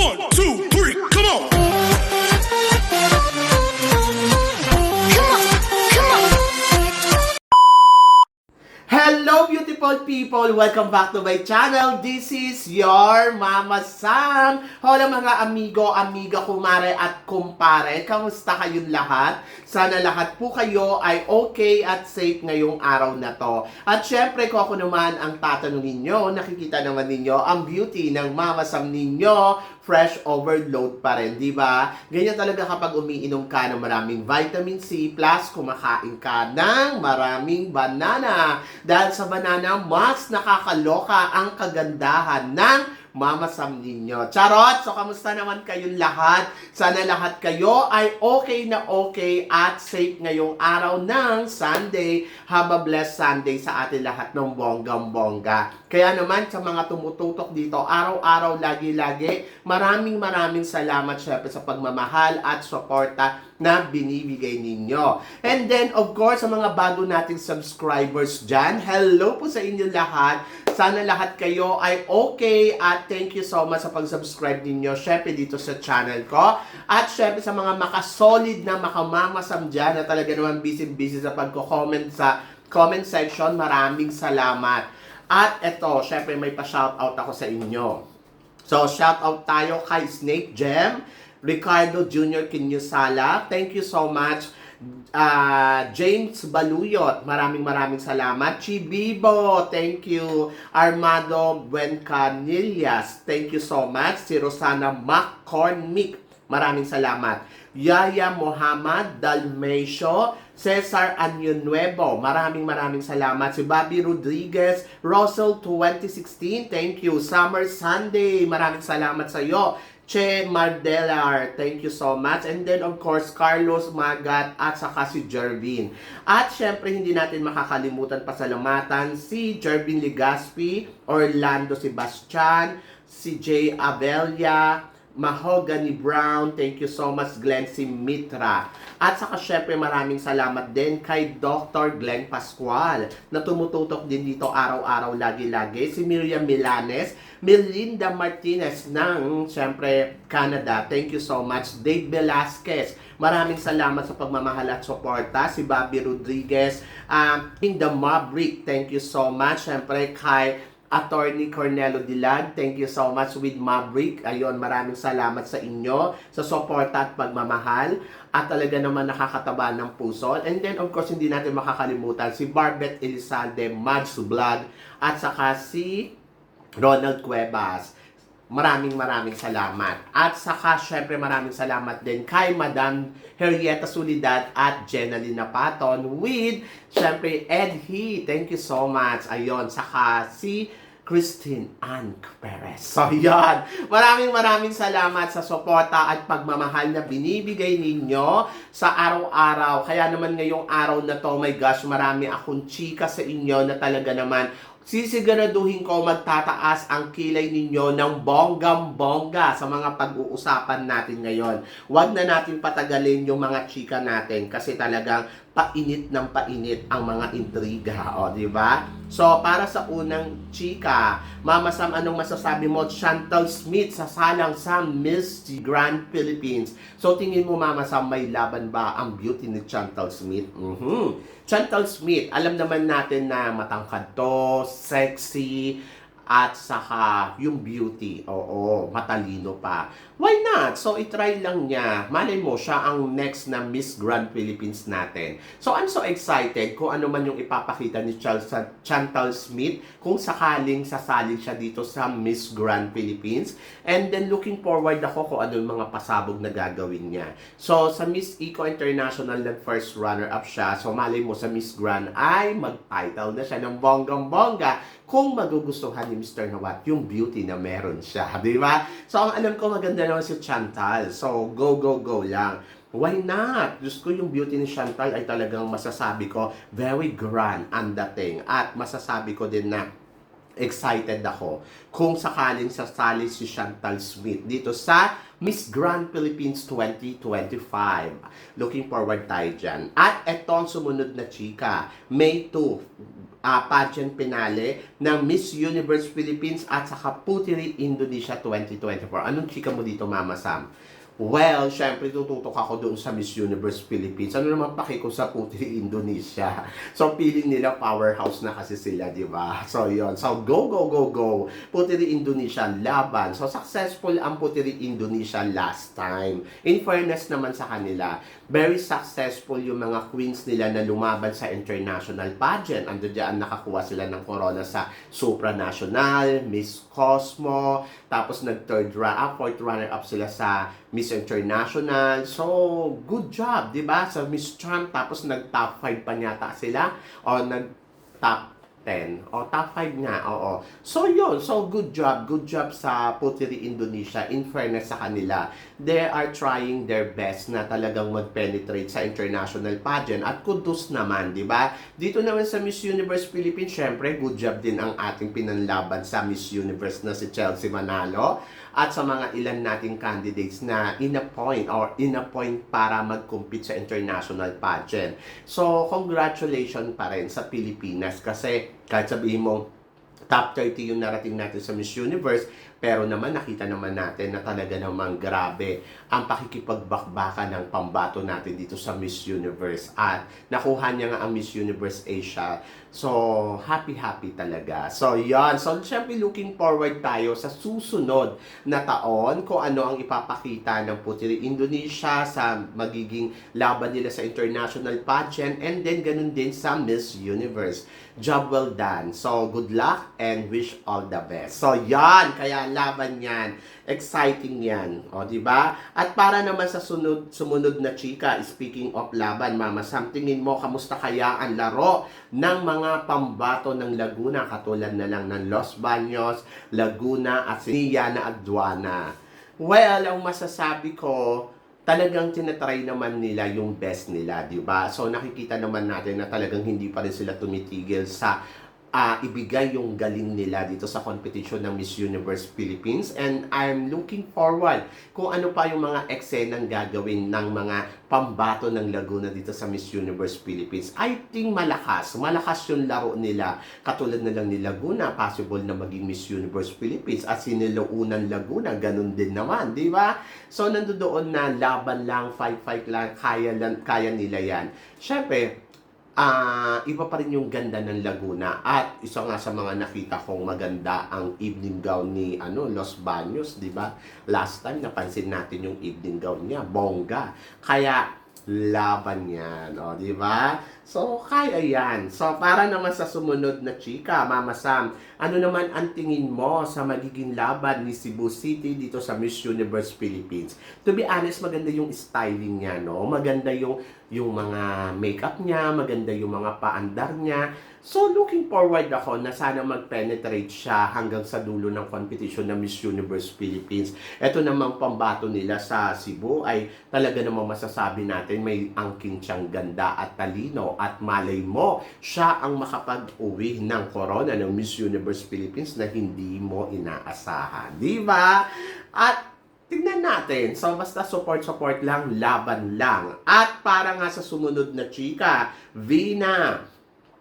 One, two, beautiful people! Welcome back to my channel. This is your Mama Sam. Hola mga amigo, amiga, kumare at kumpare. Kamusta kayong lahat? Sana lahat po kayo ay okay at safe ngayong araw na to. At syempre kung ako naman ang tatanungin nyo, nakikita naman ninyo ang beauty ng Mama Sam ninyo fresh overload pa rin, di ba? Ganyan talaga kapag umiinom ka ng maraming vitamin C plus kumakain ka ng maraming banana. Dahil sa banana, mas nakakaloka ang kagandahan ng Mama Sam ninyo. Charot! So, kamusta naman kayong lahat? Sana lahat kayo ay okay na okay at safe ngayong araw ng Sunday. Have a blessed Sunday sa atin lahat ng bonggang-bongga. Kaya naman sa mga tumututok dito, araw-araw, lagi-lagi, maraming maraming salamat syempre sa pagmamahal at suporta na binibigay ninyo. And then, of course, sa mga bago nating subscribers dyan, hello po sa inyo lahat. Sana lahat kayo ay okay at thank you so much sa pag-subscribe ninyo syempre dito sa channel ko. At syempre sa mga makasolid na makamamasam dyan na talaga naman busy-busy sa pagko-comment sa comment section, maraming salamat. At eto, syempre may pa-shoutout ako sa inyo. So, shoutout tayo kay Snake Gem, Ricardo Jr. Kinyusala. Thank you so much. Ah, James Baluyot, maraming maraming salamat. Chibibo, thank you. Armando Buencanillas, thank you so much. Si Rosana McCormick, maraming salamat. Yaya Muhammad Dalmesio, Cesar Nuevo, maraming maraming salamat. Si Bobby Rodriguez, Russell 2016, thank you. Summer Sunday, maraming salamat sa iyo. Che Mardelar, thank you so much. And then of course, Carlos Magat at saka si Jervin. At syempre, hindi natin makakalimutan pasalamatan si Jervin Ligaspi, Orlando Sebastian, si Jay Avelia, Mahogany Brown, thank you so much Glenn si Mitra. At saka syempre maraming salamat din kay Dr. Glenn Pascual na tumututok din dito araw-araw lagi-lagi. Si Miriam Milanes, Melinda Martinez ng syempre Canada, thank you so much. Dave Velasquez, maraming salamat sa pagmamahal at suporta. Si Bobby Rodriguez, um, King the Maverick, thank you so much. Syempre kay Attorney Cornelo Dilag, thank you so much with Maverick. Ayun, maraming salamat sa inyo sa suporta at pagmamahal at talaga naman nakakataba ng puso. And then, of course, hindi natin makakalimutan si Barbet Elizalde, Mads Vlog, at saka si Ronald Cuevas. Maraming maraming salamat. At saka, syempre, maraming salamat din kay Madam Henrietta Solidad at Jenaline Napaton with, syempre, Ed He. Thank you so much. Ayun, saka si Christine Ann Perez. So, yan. Maraming maraming salamat sa suporta at pagmamahal na binibigay ninyo sa araw-araw. Kaya naman ngayong araw na to, oh my gosh, marami akong chika sa inyo na talaga naman sisiguraduhin ko magtataas ang kilay ninyo ng bonggam-bongga sa mga pag-uusapan natin ngayon. Huwag na natin patagalin yung mga chika natin kasi talagang painit ng painit ang mga intriga, o, di ba? So, para sa unang chika, Mama Sam, anong masasabi mo? Chantal Smith sa salang sa Miss Grand Philippines. So, tingin mo, Mama Sam, may laban ba ang beauty ni Chantal Smith? Mhm. Chantal Smith, alam naman natin na matangkad to, sexy, at saka yung beauty. Oo, matalino pa. Why not? So, itry lang niya. Malay mo, siya ang next na Miss Grand Philippines natin. So, I'm so excited kung ano man yung ipapakita ni sa Chantal Smith kung sakaling sasali siya dito sa Miss Grand Philippines. And then, looking forward ako kung ano yung mga pasabog na gagawin niya. So, sa Miss Eco International, nag-first runner-up siya. So, malay mo sa Miss Grand ay mag-title na siya ng bonggang-bongga kung magugustuhan ni Mr. Nawat yung beauty na meron siya, di ba? So, ang alam ko maganda naman si Chantal. So, go, go, go lang. Why not? Diyos ko, yung beauty ni Chantal ay talagang masasabi ko, very grand ang dating. At masasabi ko din na excited ako kung sakaling sasali si Chantal Smith dito sa Miss Grand Philippines 2025. Looking forward tayo dyan. At eto ang sumunod na chika, May 2, ah, pageant finale ng Miss Universe Philippines at saka Puteri Indonesia 2024. Anong chika mo dito, Mama Sam? Well, syempre tututok ako doon sa Miss Universe Philippines. Ano naman paki ko sa Puteri Indonesia? So, feeling nila powerhouse na kasi sila, di ba? So, yon So, go, go, go, go. Puteri Indonesia laban. So, successful ang Puteri Indonesia last time. In fairness naman sa kanila, very successful yung mga queens nila na lumaban sa international pageant. Ando dyan, nakakuha sila ng corona sa supranational, Miss Cosmo, tapos nag-third runner-up, fourth runner-up sila sa Miss International. So, good job, di ba? Sa Miss Trump, tapos nag-top 5 pa yata sila, o nag-top 10. O, top 5 nga, oo. So, yun. So, good job. Good job sa Puteri Indonesia. In fairness sa kanila, they are trying their best na talagang mag-penetrate sa international pageant. At kudos naman, di ba? Dito naman sa Miss Universe Philippines, syempre, good job din ang ating pinanlaban sa Miss Universe na si Chelsea Manalo at sa mga ilan nating candidates na in-appoint or in-appoint para mag-compete sa international pageant. So, congratulations pa rin sa Pilipinas kasi kahit sabihin mo top 30 yung narating natin sa Miss Universe, pero naman nakita naman natin na talaga namang grabe ang pakikipagbakbaka ng pambato natin dito sa Miss Universe. At nakuha niya nga ang Miss Universe Asia. So, happy-happy talaga. So, yan. So, syempre looking forward tayo sa susunod na taon kung ano ang ipapakita ng Putiri Indonesia sa magiging laban nila sa international pageant and then ganun din sa Miss Universe. Job well done. So, good luck and wish all the best. So, yan. Kaya laban yan. Exciting yan. O, di ba? At para naman sa sunod, sumunod na chika, speaking of laban, Mama Sam, tingin mo, kamusta kaya ang laro ng mga pambato ng Laguna, katulad na lang ng Los Baños, Laguna, at si Yana Agduana? Well, ang masasabi ko, talagang tinatry naman nila yung best nila, di ba? So nakikita naman natin na talagang hindi pa rin sila tumitigil sa ah, ibigay yung galing nila dito sa competition ng Miss Universe Philippines and I'm looking forward kung ano pa yung mga eksenang gagawin ng mga pambato ng Laguna dito sa Miss Universe Philippines. I think malakas, malakas yung laro nila katulad na lang ni Laguna, possible na maging Miss Universe Philippines at si Nilounan Laguna, ganun din naman, di ba? So nandoon na laban lang, fight-fight lang, kaya, lang, kaya nila yan. Siyempre, ah iba pa rin yung ganda ng Laguna at isa nga sa mga nakita kong maganda ang evening gown ni ano Los Baños, 'di ba? Last time napansin natin yung evening gown niya, bongga. Kaya laban yan, o, di ba? So, kaya yan. So, para naman sa sumunod na chika, Mama Sam, ano naman ang tingin mo sa magiging laban ni Cebu City dito sa Miss Universe Philippines? To be honest, maganda yung styling niya, no? Maganda yung, yung mga makeup niya, maganda yung mga paandar niya. So, looking forward ako na sana mag-penetrate siya hanggang sa dulo ng competition ng Miss Universe Philippines. Ito namang pambato nila sa Cebu ay talaga namang masasabi natin may angking siyang ganda at talino at malay mo, siya ang makapag-uwi ng corona ng Miss Universe Philippines na hindi mo inaasahan. Di ba? At tignan natin. So, basta support-support lang, laban lang. At para nga sa sumunod na chika, Vina,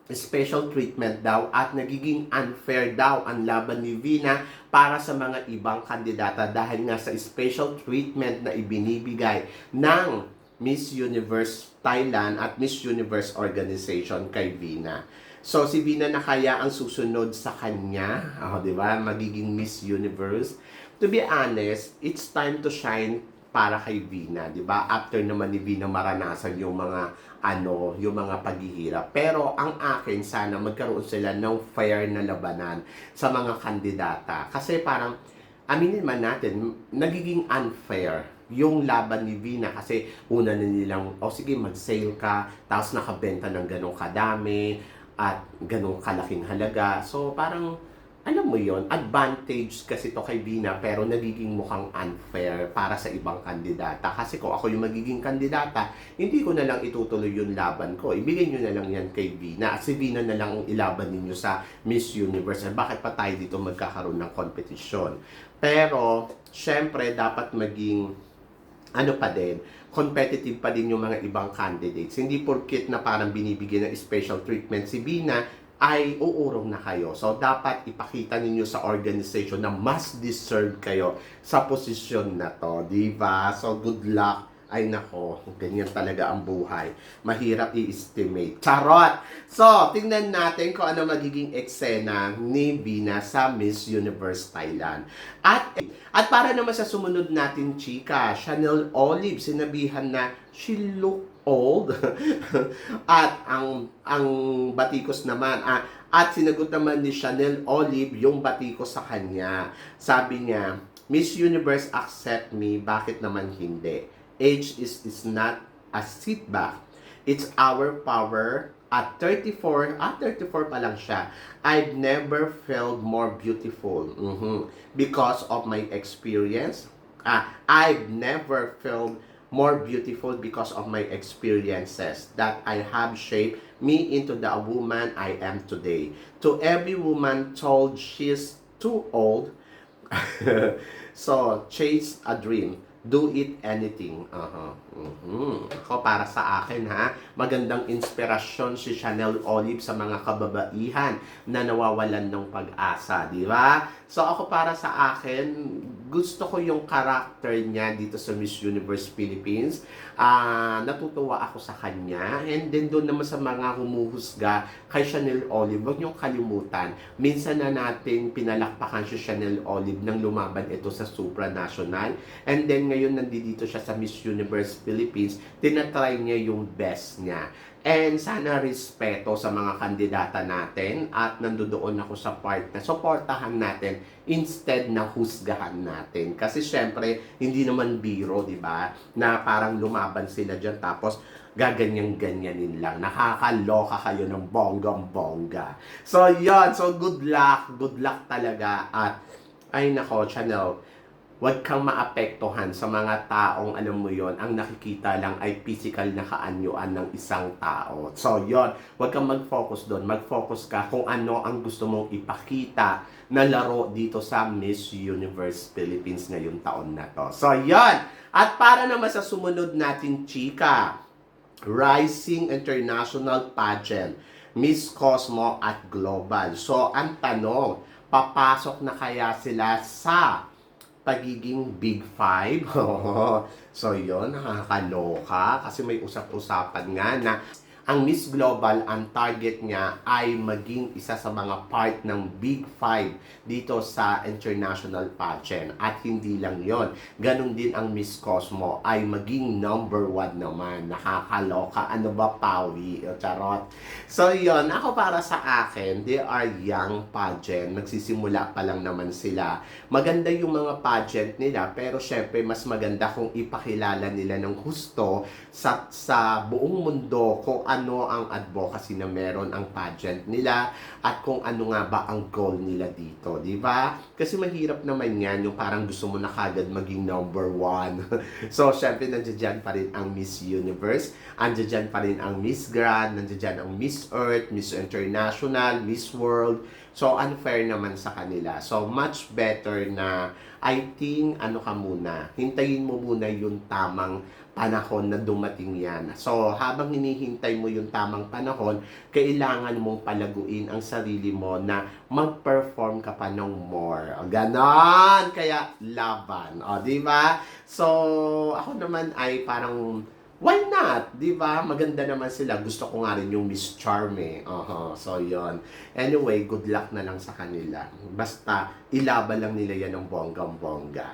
special treatment daw at nagiging unfair daw ang laban ni Vina para sa mga ibang kandidata dahil nga sa special treatment na ibinibigay ng Miss Universe Thailand at Miss Universe Organization kay Vina. So si Vina na kaya ang susunod sa kanya, oh, 'di ba? Magiging Miss Universe. To be honest, it's time to shine para kay Vina, 'di ba? After naman ni Vina maranasan yung mga ano, yung mga paghihirap. Pero ang akin sana magkaroon sila ng fair na labanan sa mga kandidata. Kasi parang aminin man natin, nagiging unfair yung laban ni Vina kasi una na nilang, o oh, sige, mag-sale ka, tapos nakabenta ng ganong kadami, at ganong kalaking halaga. So, parang, alam mo yon advantage kasi to kay Vina pero nagiging mukhang unfair para sa ibang kandidata. Kasi kung ako yung magiging kandidata, hindi ko na lang itutuloy yung laban ko. Ibigay nyo na lang yan kay Vina. At si Vina na lang ang ilaban ninyo sa Miss Universe. At bakit pa tayo dito magkakaroon ng competition? Pero, syempre, dapat maging ano pa din, competitive pa din yung mga ibang candidates. Hindi porkit na parang binibigyan ng special treatment si Bina, ay uurong na kayo. So, dapat ipakita ninyo sa organization na mas deserve kayo sa posisyon na to. Di ba? So, good luck. Ay nako, ganyan talaga ang buhay. Mahirap i-estimate. Charot! So, tingnan natin kung ano magiging eksena ni Bina sa Miss Universe Thailand. At, at para naman sa sumunod natin, chika, Chanel Olive, sinabihan na she look old. at ang ang batikos naman, ah, at sinagot naman ni Chanel Olive yung batikos sa kanya. Sabi niya, Miss Universe accept me, bakit naman hindi? Age is, is not a setback. It's our power. At 34, at 34 pa lang siya, I've never felt more beautiful Mhm. because of my experience. Ah, I've never felt more beautiful because of my experiences that I have shaped me into the woman I am today. To every woman told she's too old, so chase a dream. Do it anything. Aha. Mhm. Ako para sa akin ha, magandang inspirasyon si Chanel Olive sa mga kababaihan na nawawalan ng pag-asa, di ba? So ako para sa akin, gusto ko yung character niya dito sa Miss Universe Philippines. Ah, natutuwa ako sa kanya. And then doon naman sa mga humuhusga kay Chanel Olive, huwag niyong kalimutan. Minsan na natin pinalakpakan si Chanel Olive nang lumaban ito sa supranational. And then ngayon nandito siya sa Miss Universe Philippines, tinatry niya yung best niya. And sana respeto sa mga kandidata natin at nandoon ako sa part na supportahan natin instead na husgahan natin. Kasi syempre, hindi naman biro, di ba? Na parang lumaban sila dyan tapos gaganyan-ganyanin lang. Nakakaloka kayo ng bonggang-bongga. So, yon So, good luck. Good luck talaga. At, ay nako, Chanel, Huwag kang maapektuhan sa mga taong, alam mo yon ang nakikita lang ay physical na kaanyuan ng isang tao. So, yon huwag kang mag-focus doon. Mag-focus ka kung ano ang gusto mong ipakita na laro dito sa Miss Universe Philippines ngayong taon na to. So, yon At para naman sa sumunod natin, chika, Rising International Pageant, Miss Cosmo at Global. So, ang tanong, papasok na kaya sila sa pagiging Big Five. so yon nakakaloka kasi may usap-usapan nga na ang Miss Global, ang target niya ay maging isa sa mga part ng Big Five dito sa international pageant. At hindi lang yon Ganon din ang Miss Cosmo ay maging number one naman. Nakakaloka. Ano ba, Pawi? O, charot. So, yon Ako para sa akin, they are young pageant. Nagsisimula pa lang naman sila. Maganda yung mga pageant nila, pero syempre, mas maganda kung ipakilala nila ng husto sa, sa buong mundo kung ang advocacy na meron ang pageant nila at kung ano nga ba ang goal nila dito, di ba? Kasi mahirap naman yan yung parang gusto mo na kagad maging number one. so, syempre, nandiyan pa rin ang Miss Universe, nandiyan pa rin ang Miss Grand, nandiyan ang Miss Earth, Miss International, Miss World. So, unfair naman sa kanila. So, much better na I think, ano ka muna, hintayin mo muna yung tamang panahon na dumating yan. So, habang hinihintay mo yung tamang panahon, kailangan mong palaguin ang sarili mo na mag-perform ka pa ng more. O, ganon! Kaya, laban. O, di ba? So, ako naman ay parang Why not? 'Di ba? Maganda naman sila. Gusto ko nga rin yung Miss Charme. Oho. So, 'yon. Anyway, good luck na lang sa kanila. Basta ilaban lang nila 'yan ng bonggang-bongga.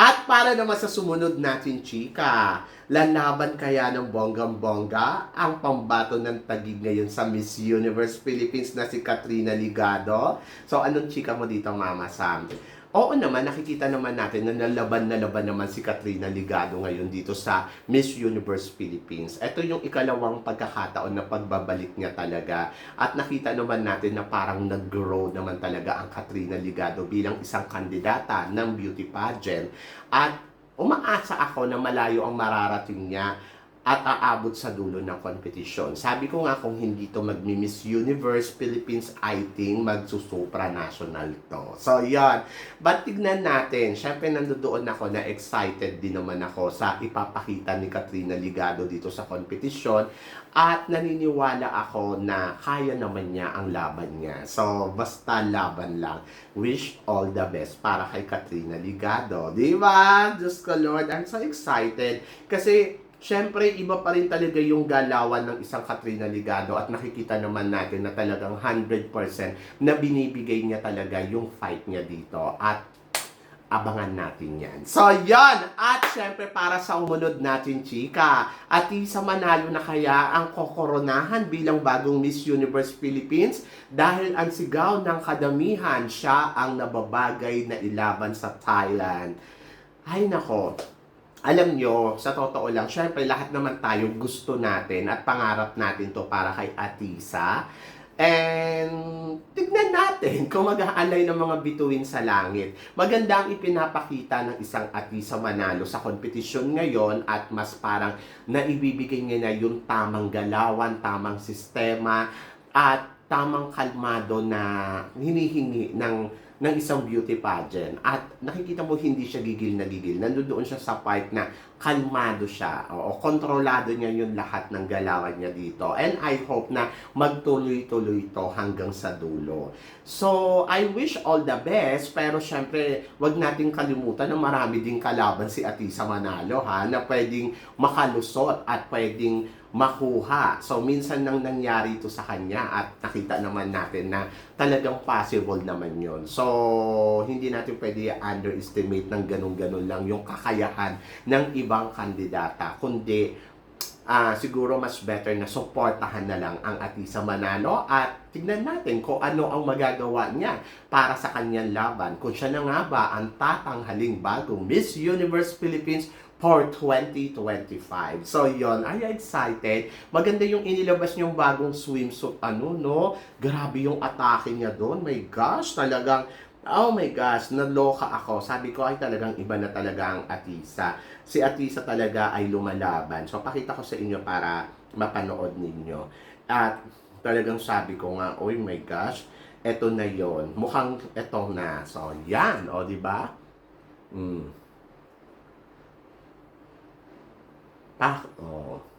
At para naman sa sumunod natin, chika, lalaban kaya ng bonggang-bongga ang pambato ng tagig ngayon sa Miss Universe Philippines na si Katrina Ligado. So, anong chika mo dito, Mama Sam? Oo naman, nakikita naman natin na nalaban na laban naman si Katrina Ligado ngayon dito sa Miss Universe Philippines. Ito yung ikalawang pagkakataon na pagbabalik niya talaga. At nakita naman natin na parang nag-grow naman talaga ang Katrina Ligado bilang isang kandidata ng beauty pageant. At umaasa ako na malayo ang mararating niya at aabot sa dulo ng kompetisyon. Sabi ko nga kung hindi to magmi-Miss Universe Philippines, I think magsusupranational to. So, yan. But tignan natin. Siyempre, nandoon ako na excited din naman ako sa ipapakita ni Katrina Ligado dito sa kompetisyon at naniniwala ako na kaya naman niya ang laban niya. So, basta laban lang. Wish all the best para kay Katrina Ligado. Di ba? Diyos ko Lord, I'm so excited. Kasi, syempre, iba pa rin talaga yung galawan ng isang Katrina Ligado at nakikita naman natin na talagang 100% na binibigay niya talaga yung fight niya dito. At abangan natin yan. So, yan! At syempre, para sa umunod natin, chika, at isa manalo na kaya ang kokoronahan bilang bagong Miss Universe Philippines dahil ang sigaw ng kadamihan, siya ang nababagay na ilaban sa Thailand. Ay nako, alam nyo, sa totoo lang, syempre lahat naman tayo gusto natin at pangarap natin to para kay Atisa. And tignan natin kung mag-aalay ng mga bituin sa langit. Maganda ang ipinapakita ng isang Atisa Manalo sa kompetisyon ngayon at mas parang naibibigay niya na yung tamang galawan, tamang sistema at tamang kalmado na hinihingi ng ng isang beauty pageant at nakikita mo hindi siya gigil na gigil. Nandoon siya sa part na kalmado siya. O kontrolado niya yung lahat ng galawan niya dito. And I hope na magtuloy-tuloy to hanggang sa dulo. So, I wish all the best, pero syempre, wag nating kalimutan na marami ding kalaban si Atisa Manalo ha, na pwedeng makalusot at pwedeng makuha. So, minsan nang nangyari ito sa kanya at nakita naman natin na talagang possible naman yon So, hindi natin pwede underestimate ng ganun-ganun lang yung kakayahan ng ibang kandidata. Kundi, ah siguro mas better na suportahan na lang ang Atisa Manalo at tignan natin kung ano ang magagawa niya para sa kanyang laban. Kung siya na nga ba ang tatanghaling bagong Miss Universe Philippines for 2025. So, yon Are you excited? Maganda yung inilabas niyong bagong swimsuit. Ano, no? Grabe yung atake niya doon. My gosh, talagang Oh my gosh, naloka ako. Sabi ko ay talagang iba na talaga ang Atisa. Si Atisa talaga ay lumalaban. So pakita ko sa inyo para mapanood ninyo. At talagang sabi ko nga, oh my gosh, eto na yon Mukhang eto na. So yan, o oh, di ba? Mm. Ah, oh.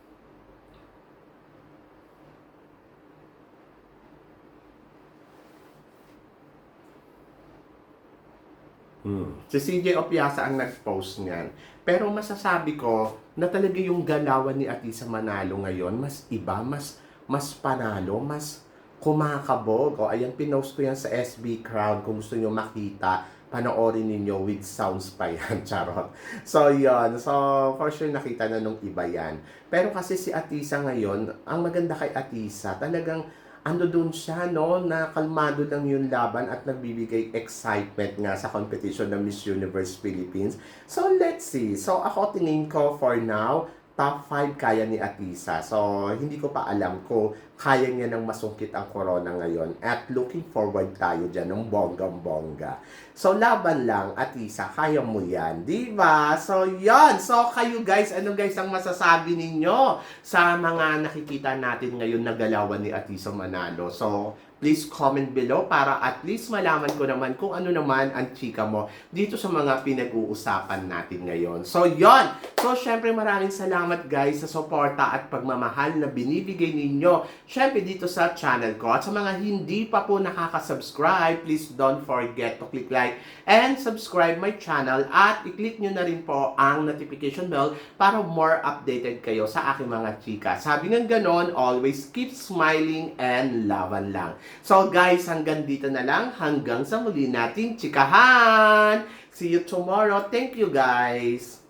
Hmm. Si CJ Opiasa ang nag-post niyan. Pero masasabi ko na talaga yung galawan ni Atisa Manalo ngayon, mas iba, mas mas panalo, mas kumakabog. O, ayan, pinost ko yan sa SB Crowd. Kung gusto nyo makita, panoorin ninyo with sounds pa yan. Charot. So, yon So, for sure, nakita na nung iba yan. Pero kasi si Atisa ngayon, ang maganda kay Atisa, talagang ano doon siya, no, na kalmado lang yung laban at nagbibigay excitement nga sa competition ng Miss Universe Philippines. So, let's see. So, ako tingin ko for now, top 5 kaya ni Atisa. So, hindi ko pa alam kung kaya niya nang masungkit ang corona ngayon. At looking forward tayo dyan ng bonggang-bongga. So, laban lang, Atisa, kaya mo yan. Di ba? So, yon So, kayo guys, ano guys ang masasabi ninyo sa mga nakikita natin ngayon na galawan ni Atisa Manalo? So, please comment below para at least malaman ko naman kung ano naman ang chika mo dito sa mga pinag-uusapan natin ngayon. So, yon So, syempre maraming salamat guys sa suporta at pagmamahal na binibigay ninyo syempre dito sa channel ko. At sa mga hindi pa po nakaka-subscribe, please don't forget to click like and subscribe my channel at i-click nyo na rin po ang notification bell para more updated kayo sa aking mga chika. Sabi ng ganon, always keep smiling and laban lang. So guys, hanggang dito na lang. Hanggang sa muli natin chikahan. See you tomorrow. Thank you guys.